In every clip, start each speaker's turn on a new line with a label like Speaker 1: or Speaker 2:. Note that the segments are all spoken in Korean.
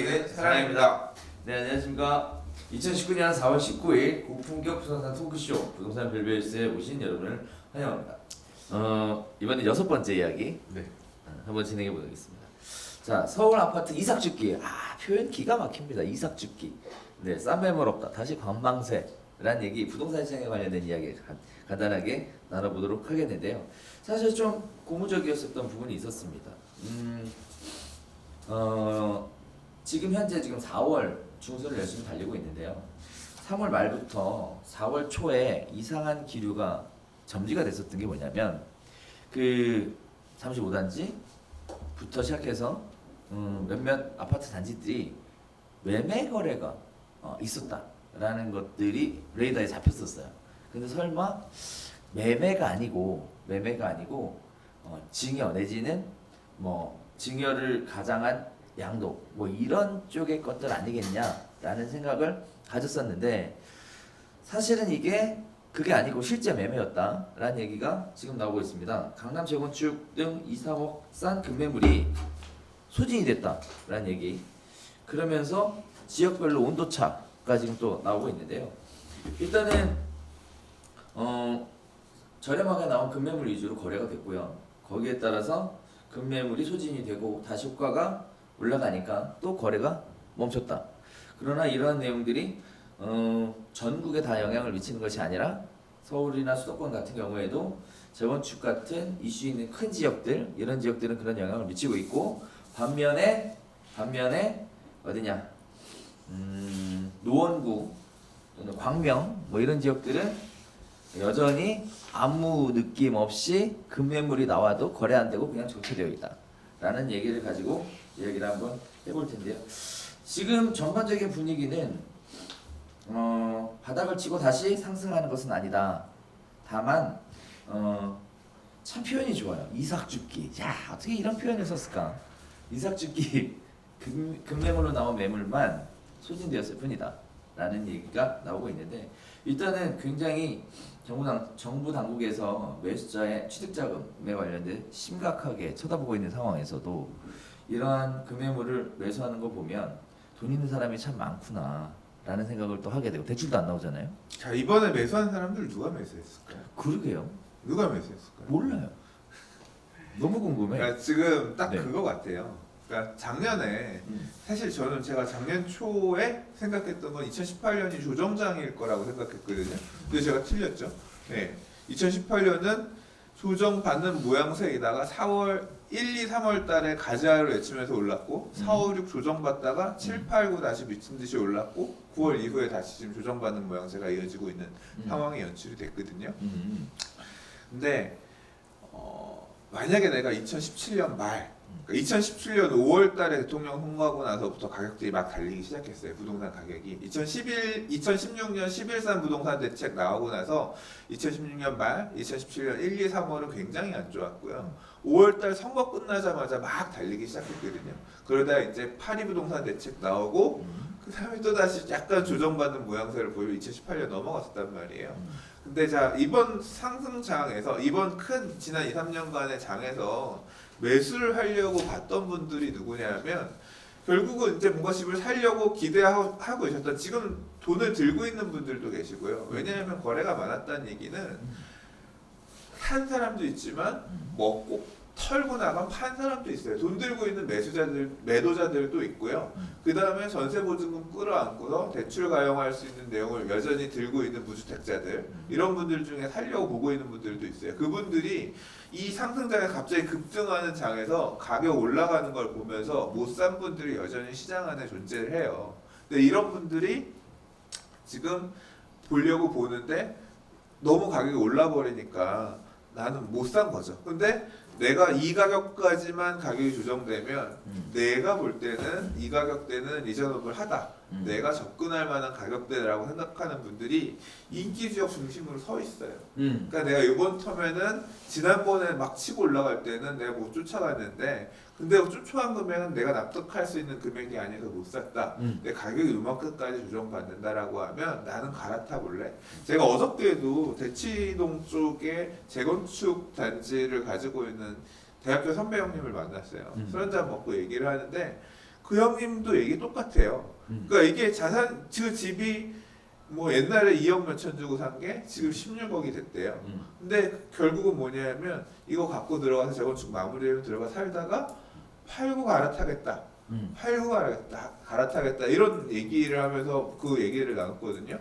Speaker 1: 이야기는 사랑입니다.
Speaker 2: 네 안녕하십니까. 2019년 4월 19일 고품격 부동산 토크쇼 부동산 별별스에 오신 여러분을 환영합니다. 어, 이번에 여섯 번째 이야기.
Speaker 1: 네.
Speaker 2: 어, 한번 진행해 보겠습니다. 자 서울 아파트 이삭 죽기. 아 표현 기가 막힙니다. 이삭 죽기. 네싼 매물 없다. 다시 관망세 라는 얘기 부동산 시장에 관련된 이야기 간, 간단하게 나눠보도록 하겠는데요. 사실 좀 고무적이었었던 부분이 있었습니다. 음, 어, 지금 현재 지금 4월 중순을 열심히 달리고 있는데요. 3월 말부터 4월 초에 이상한 기류가 점지가 됐었던 게 뭐냐면 그 35단지부터 시작해서 음, 몇몇 아파트 단지들이 매매 거래가 어, 있었다라는 것들이 레이더에 잡혔었어요. 근데 설마 매매가 아니고 매매가 아니고 어, 증여 내지는 뭐 증여를 가장한 양도 뭐 이런 쪽의 것들 아니겠냐라는 생각을 가졌었는데 사실은 이게 그게 아니고 실제 매매였다라는 얘기가 지금 나오고 있습니다. 강남 재건축 등 2, 3억 싼 급매물이 소진이 됐다라는 얘기. 그러면서 지역별로 온도차가 지금 또 나오고 있는데요. 일단은 어 저렴하게 나온 급매물 위주로 거래가 됐고요. 거기에 따라서 급매물이 소진이 되고 다시 효과가 올라가니까 또 거래가 멈췄다. 그러나 이러한 내용들이 어, 전국에 다 영향을 미치는 것이 아니라 서울이나 수도권 같은 경우에도 재건축 같은 이슈 있는 큰 지역들 이런 지역들은 그런 영향을 미치고 있고 반면에 반면에 어디냐 음, 노원구 또는 광명 뭐 이런 지역들은 여전히 아무 느낌 없이 급매물이 나와도 거래 안 되고 그냥 정체되어 있다 라는 얘기를 가지고 이야기를 한번 해볼 텐데요. 지금 전반적인 분위기는 어, 바닥을 치고 다시 상승하는 것은 아니다. 다만 어, 참 표현이 좋아요. 이삭죽기. 야 어떻게 이런 표현을 썼을까? 이삭죽기 금, 금매물로 나온 매물만 소진되었을 뿐이다. 라는 얘기가 나오고 있는데 일단은 굉장히 정부, 당, 정부 당국에서 매수자의 취득자금에 관련된 심각하게 쳐다보고 있는 상황에서도 이러한 금매물을 매수하는 거 보면 돈 있는 사람이 참 많구나 라는 생각을 또 하게 되고 대출도 안 나오잖아요
Speaker 1: 자 이번에 매수한 사람들 누가 매수했을까요?
Speaker 2: 그러게요
Speaker 1: 누가 매수했을까요?
Speaker 2: 몰라요 너무 궁금해
Speaker 1: 그러니까 지금 딱
Speaker 2: 네.
Speaker 1: 그거 같아요. 그러니까 작년에
Speaker 2: 음.
Speaker 1: 사실 저는 제가 작년 초에 생각했던 건 2018년이 조정장일 거라고 생각했거든요. 근데 제가 틀렸죠. 네. 2018년은 조정 받는 모양새이다가 4월 1, 2, 3월 달에 가자를 외치면서 올랐고 4, 5, 6 조정받다가 7, 8, 9 다시 미친 듯이 올랐고 9월 이후에 다시 지금 조정받는 모양새가 이어지고 있는
Speaker 2: 음.
Speaker 1: 상황이 연출이 됐거든요.
Speaker 2: 음.
Speaker 1: 근데 어, 만약에 내가 2017년 말, 그러니까 2017년 5월 달에 대통령 선거하고 나서부터 가격들이 막 달리기 시작했어요. 부동산 가격이 2011, 2016년 11산 부동산 대책 나오고 나서 2016년 말, 2017년 1, 2, 3월은 굉장히 안 좋았고요. 5월달 선거 끝나자마자 막 달리기 시작했거든요. 그러다 이제 파리 부동산 대책 나오고
Speaker 2: 음.
Speaker 1: 그 다음에 또 다시 약간 조정받는 모양새를 보이고 2018년 넘어갔었단 말이에요.
Speaker 2: 음.
Speaker 1: 근데 자 이번 상승장에서 이번 큰 지난 2, 3년간의 장에서 매수를 하려고 봤던 분들이 누구냐면 결국은 이제 뭔가 집을 살려고 기대하고 계셨던 지금 돈을 들고 있는 분들도 계시고요. 왜냐하면 거래가 많았다는 얘기는 산 사람도 있지만 먹고 털고 나간 판 사람도 있어요. 돈 들고 있는 매수자들, 매도자들도 있고요. 그 다음에 전세 보증금 끌어안고서 대출 가용할 수 있는 내용을 여전히 들고 있는 무주택자들 이런 분들 중에 살려고 보고 있는 분들도 있어요. 그분들이 이 상승장에 갑자기 급등하는 장에서 가격 올라가는 걸 보면서 못 산 분들이 여전히 시장 안에 존재를 해요. 근데 이런 분들이 지금 보려고 보는데 너무 가격이 올라 버리니까 나는 못 산 거죠. 근데 내가 이 가격까지만 가격이 조정되면
Speaker 2: 음.
Speaker 1: 내가 볼 때는 이 가격대는 리저너블 하다.
Speaker 2: 음.
Speaker 1: 내가 접근할 만한 가격대라고 생각하는 분들이 인기 지역 중심으로 서 있어요.
Speaker 2: 음.
Speaker 1: 그러니까 내가 이번 텀에는 지난번에 막 치고 올라갈 때는 내가 못 쫓아갔는데 근데 쫓아간 금액은 내가 납득할 수 있는 금액이 아니어서 못 샀다.
Speaker 2: 음.
Speaker 1: 내 가격이 이만큼까지 조정받는다라고 하면 나는 갈아타 볼래. 제가 어저께도 대치동 쪽에 재건축 단지를 가지고 있는 대학교 선배 형님을 만났어요.
Speaker 2: 음.
Speaker 1: 술 한잔 먹고 얘기를 하는데 그 형님도 얘기 똑같아요.
Speaker 2: 음.
Speaker 1: 그러니까 이게 자산 그 집이 뭐 옛날에 2억 몇천 주고 산 게 지금 16억이 됐대요.
Speaker 2: 음.
Speaker 1: 근데 결국은 뭐냐면 이거 갖고 들어가서 재건축 마무리하면 들어가 살다가 팔고 갈아타겠다.
Speaker 2: 음.
Speaker 1: 팔고 갈아타겠다. 갈아타겠다. 이런 얘기를 하면서 그 얘기를 나눴거든요.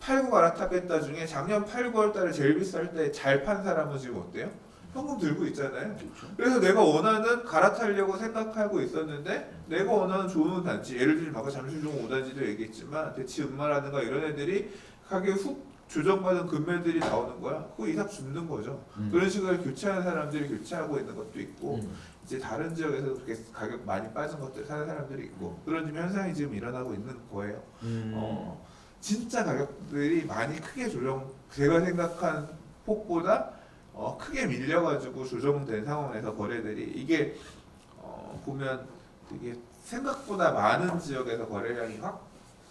Speaker 1: 팔고 갈아타겠다 중에 작년 8, 9월 달에 제일 비쌀 때 잘 판 사람은 지금 어때요? 현금 들고 있잖아요.
Speaker 2: 그렇죠.
Speaker 1: 그래서 내가 원하는 갈아타려고 생각하고 있었는데 내가 원하는 좋은 단지 예를 들면 아까 잠실종 5단지도 얘기했지만 대치 음마라든가 이런 애들이 가격 훅 조정받은 금매들이 나오는 거야. 그거 이삭 줍는 거죠.
Speaker 2: 음.
Speaker 1: 그런 식으로 교체하는 사람들이 교체하고 있는 것도 있고
Speaker 2: 음.
Speaker 1: 이제 다른 지역에서 그렇게 가격 많이 빠진 것들 사는 사람들이 있고 그런 지금 현상이 지금 일어나고 있는 거예요.
Speaker 2: 음.
Speaker 1: 어, 진짜 가격들이 많이 크게 조정 제가 생각한 폭보다 어, 크게 밀려가지고 조정된 상황에서 거래들이 이게 어, 보면 되게 생각보다 많은 지역에서 거래량이 확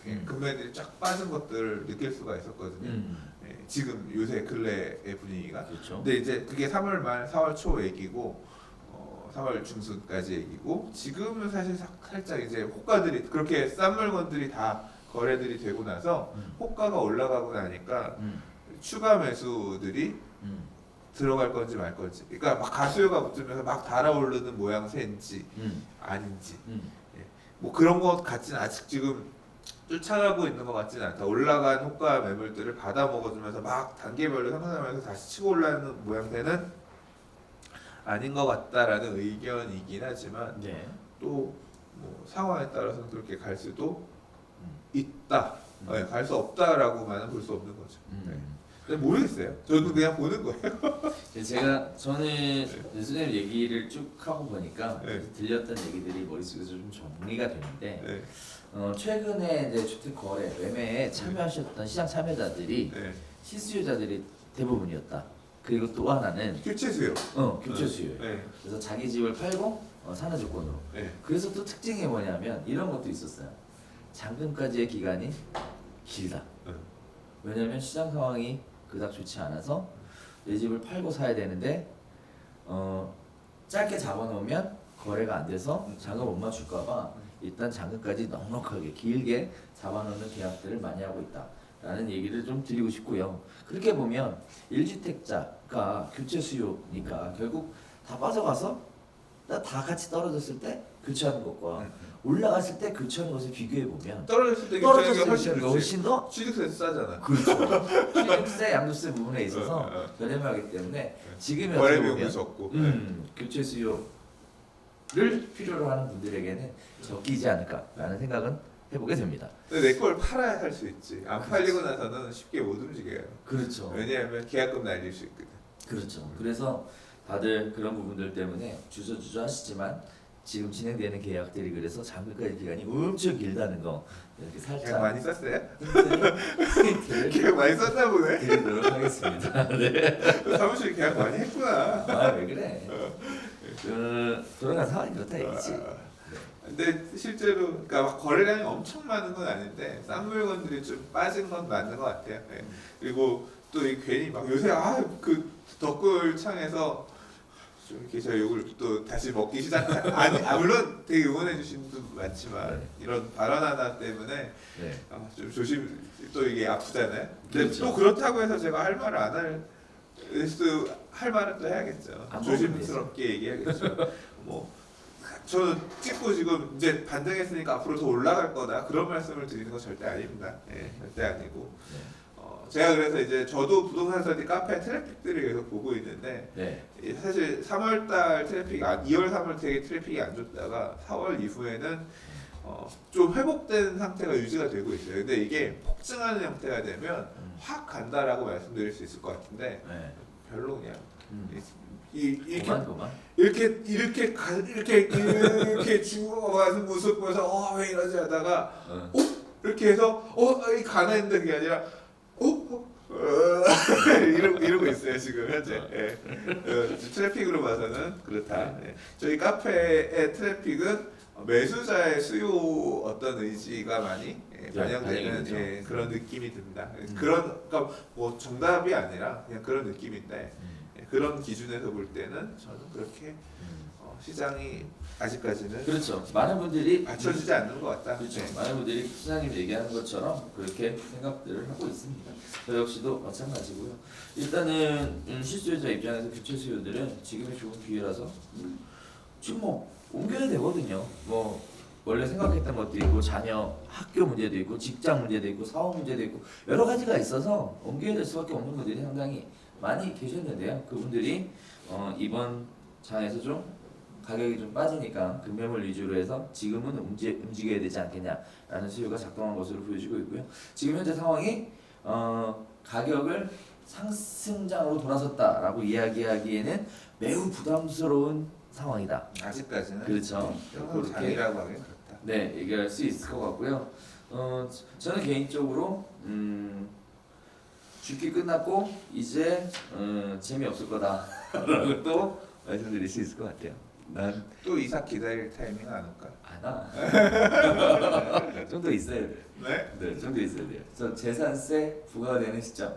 Speaker 1: 예,
Speaker 2: 음.
Speaker 1: 금매들이 쫙 빠진 것들을 느낄 수가 있었거든요.
Speaker 2: 음.
Speaker 1: 예, 지금 요새 근래의 분위기가.
Speaker 2: 그렇죠.
Speaker 1: 근데 이제 그게 3월 말, 4월 초 얘기고 어, 4월 중순까지 얘기고 지금은 사실 사- 살짝 이제 호가들이 그렇게 싼 물건들이 다 거래들이 되고 나서
Speaker 2: 음.
Speaker 1: 호가가 올라가고 나니까
Speaker 2: 음.
Speaker 1: 추가 매수들이
Speaker 2: 음.
Speaker 1: 들어갈 건지 말 건지 그러니까 막 가수요가 붙으면서 막 달아오르는 모양새인지
Speaker 2: 음.
Speaker 1: 아닌지
Speaker 2: 음.
Speaker 1: 뭐 그런 것 같진 아직 지금 쫓아가고 있는 것 같지는 않다. 올라간 호가 매물들을 받아 먹어주면서 막 단계별로 상승하면서 다시 치고 올라가는 모양새는 아닌 것 같다라는 의견이긴 하지만
Speaker 2: 네.
Speaker 1: 또뭐 상황에 따라서는 그렇게 갈 수도
Speaker 2: 음.
Speaker 1: 있다.
Speaker 2: 음.
Speaker 1: 네, 갈수 없다라고만은 볼 수 없는 거죠. 네.
Speaker 2: 음.
Speaker 1: 근데 모르겠어요. 저도 그냥 보는 거예요.
Speaker 2: 근데 제가 저는 선생님 얘기를 쭉 하고 보니까
Speaker 1: 네.
Speaker 2: 들렸던 얘기들이 머릿속에서 좀 정리가 되는데
Speaker 1: 네,
Speaker 2: 어, 최근에 이제 주택 거래 매매에 참여하셨던 시장 참여자들이
Speaker 1: 네.
Speaker 2: 실수요자들이 대부분이었다. 그리고 또 하나는
Speaker 1: 교체 수요.
Speaker 2: 어, 교체 수요.
Speaker 1: 네,
Speaker 2: 그래서 자기 집을 팔고 어, 산후 조건으로.
Speaker 1: 네.
Speaker 2: 그래서 또 특징이 뭐냐면 이런 것도 있었어요. 잔금까지의 기간이 길다.
Speaker 1: 응.
Speaker 2: 왜냐하면 시장 상황이 그닥 좋지 않아서 내 집을 팔고 사야 되는데 어, 짧게 잡아놓으면 거래가 안 돼서 잔금 못 맞출까봐 일단 잔금까지 넉넉하게 길게 잡아놓는 계약들을 많이 하고 있다 라는 얘기를 좀 드리고 싶고요. 그렇게 보면 1주택자가 교체 수요니까 결국 다 빠져가서 다 같이 떨어졌을 때 교체하는 것과
Speaker 1: 음.
Speaker 2: 올라갔을 때 교체하는 것을 비교해 보면
Speaker 1: 떨어졌을 때
Speaker 2: 떨어졌을
Speaker 1: 훨씬
Speaker 2: 때
Speaker 1: 좋지.
Speaker 2: 훨씬 더
Speaker 1: 취득세 싸잖아.
Speaker 2: 그렇죠. 취득세, 양도세 부분에 있어서
Speaker 1: 어, 어.
Speaker 2: 저렴하기 때문에 지금이
Speaker 1: 거래
Speaker 2: 어떻게
Speaker 1: 비용이
Speaker 2: 보면
Speaker 1: 적고.
Speaker 2: 음, 교체 수요를 필요로 하는 분들에게는 적기지 않을까라는 생각은 해보게 됩니다.
Speaker 1: 근데 내 걸 팔아야 살수 있지. 안 팔리고 나서는 쉽게 못 움직여요.
Speaker 2: 그렇죠.
Speaker 1: 왜냐하면 계약금 날릴 수 있거든.
Speaker 2: 그렇죠. 그래서 다들 그런 부분들 때문에 주저주저 하시지만 지금 진행되는 계약들이 그래서 잔금까지 기간이 엄청 길다는 거 이렇게
Speaker 1: 계약
Speaker 2: 살짝
Speaker 1: 많이 썼어요? 계약 많이 썼나 보네.
Speaker 2: 드리도록 하겠습니다. 네.
Speaker 1: 사무실 계약 많이 했구나.
Speaker 2: 아왜 그래? 그 돌아간 상황이 그렇다 이거지.
Speaker 1: 아, 근데 실제로 그러니까 막 거래량이 엄청 많은 건 아닌데 싼 물건들이 좀 빠진 건 맞는 것 같아요. 네. 그리고 또 이 괜히 막 요새 아그 댓글창에서 좀저 욕을 또 다시 먹기 시작. 아니 아, 물론 되게 응원해 주신 분도 많지만
Speaker 2: 네.
Speaker 1: 이런 발언 하나 때문에
Speaker 2: 네.
Speaker 1: 아, 좀 조심 또 이게 아프잖아요. 근데
Speaker 2: 그렇죠.
Speaker 1: 또 그렇다고 해서 제가 할 말을 안 할. 수- 할 말은 또 해야겠죠.
Speaker 2: 안
Speaker 1: 조심스럽게 얘기하겠죠. 뭐 저는 찍고 지금 이제 반등했으니까 앞으로 더 올라갈 거다 그런 말씀을 드리는 건 절대 아닙니다. 예, 절대 아니고
Speaker 2: 네.
Speaker 1: 어, 제가 그래서 이제 저도 부동산 서디 카페 트래픽들을 계속 보고 있는데
Speaker 2: 네.
Speaker 1: 이 사실 3월달 트래픽, 아, 2월 3월 되게 트래픽이 안 좋다가 4월 이후에는 어, 좀 회복된 상태가 유지가 되고 있어요. 근데 이게 폭증하는 형태가 되면
Speaker 2: 음.
Speaker 1: 확 간다라고 말씀드릴 수 있을 것 같은데
Speaker 2: 네.
Speaker 1: 별로 그냥
Speaker 2: 음.
Speaker 1: 이, 이렇게
Speaker 2: 그만 그만.
Speaker 1: 이렇게 이렇게 가, 이렇게 이렇게 죽어가는 모습 보면서 어 왜 이러지 하다가
Speaker 2: 어.
Speaker 1: 이렇게 해서 어이 가나 했는데 그게 아니라 어, 어, 어 이러고 이러고 있어요 지금 현재 예. 어, 트래픽으로 봐서는 그렇다. 예. 저희 카페의 트래픽은 매수자의 수요 어떤 의지가 많이 예,
Speaker 2: 네,
Speaker 1: 반영되는
Speaker 2: 반영이죠.
Speaker 1: 예, 그런 느낌이 듭니다.
Speaker 2: 음.
Speaker 1: 그런 그러니까 뭐 정답이 아니라 그냥 그런 느낌인데
Speaker 2: 음.
Speaker 1: 예, 그런 기준에서 볼 때는 저는 그렇게 어, 시장이 아직까지는
Speaker 2: 그렇죠. 많은 분들이
Speaker 1: 받쳐주지 않는 것 같다.
Speaker 2: 그렇죠.
Speaker 1: 네.
Speaker 2: 많은 분들이 시장님 얘기하는 것처럼 그렇게 생각들을 하고 있습니다. 저 역시도 마찬가지고요. 일단은 음, 실수요자 입장에서 교체 수요들은 지금이 좋은 기회라서 음, 지금 뭐 옮겨야 되거든요. 뭐 원래 생각했던 것도 있고 자녀 학교 문제도 있고 직장 문제도 있고 사업 문제도 있고 여러 가지가 있어서 옮겨야 될 수밖에 없는 분들이 상당히 많이 계셨는데요. 그분들이 어, 이번 장에서 좀 가격이 좀 빠지니까 금매물 위주로 해서 지금은 움직, 움직여야 되지 않겠냐라는 수요가 작동한 것으로 보여지고 있고요. 지금 현재 상황이 어, 가격을 상승장으로 돌아섰다라고 이야기하기에는 매우 부담스러운 상황이다.
Speaker 1: 아직까지는
Speaker 2: 그렇죠.
Speaker 1: 그렇게
Speaker 2: 그렇게
Speaker 1: 장이라고 하긴 그렇다.
Speaker 2: 네 얘기할 수 있을 것 같고요. 어, 저는 개인적으로 음, 죽기 끝났고 이제 음, 재미없을 거다라고 또 말씀드릴 수 있을 것 같아요. 난
Speaker 1: 또 이삭 기다릴 타이밍 안 올까?
Speaker 2: 안 와. 좀더 있어야 돼요.
Speaker 1: 네.
Speaker 2: 네, 좀 더 있어야 돼요. 저 재산세 부과되는 시점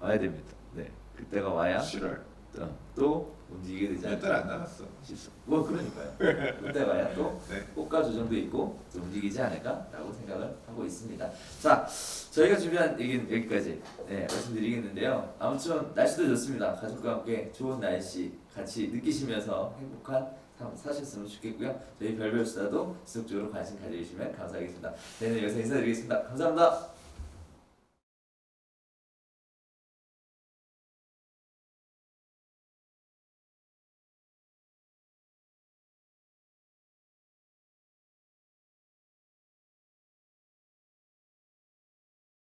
Speaker 2: 와야 됩니다. 네, 그때가 와야
Speaker 1: 7월
Speaker 2: 또, 또 움직이게 되지
Speaker 1: 몇달 안 남았어.
Speaker 2: 싶소. 뭐 그러니까요. 그때 와야 또
Speaker 1: 네.
Speaker 2: 호가 조정도 있고 또 움직이지 않을까라고 생각을 하고 있습니다. 자, 저희가 준비한 얘기는 여기까지 네, 말씀드리겠는데요. 아무튼 날씨도 좋습니다. 가족과 함께 좋은 날씨 같이 느끼시면서 행복한 삶 사셨으면 좋겠고요. 저희 별별 수다도 지속적으로 관심 가져주시면 감사하겠습니다. 저희는 여기서 인사드리겠습니다. 감사합니다.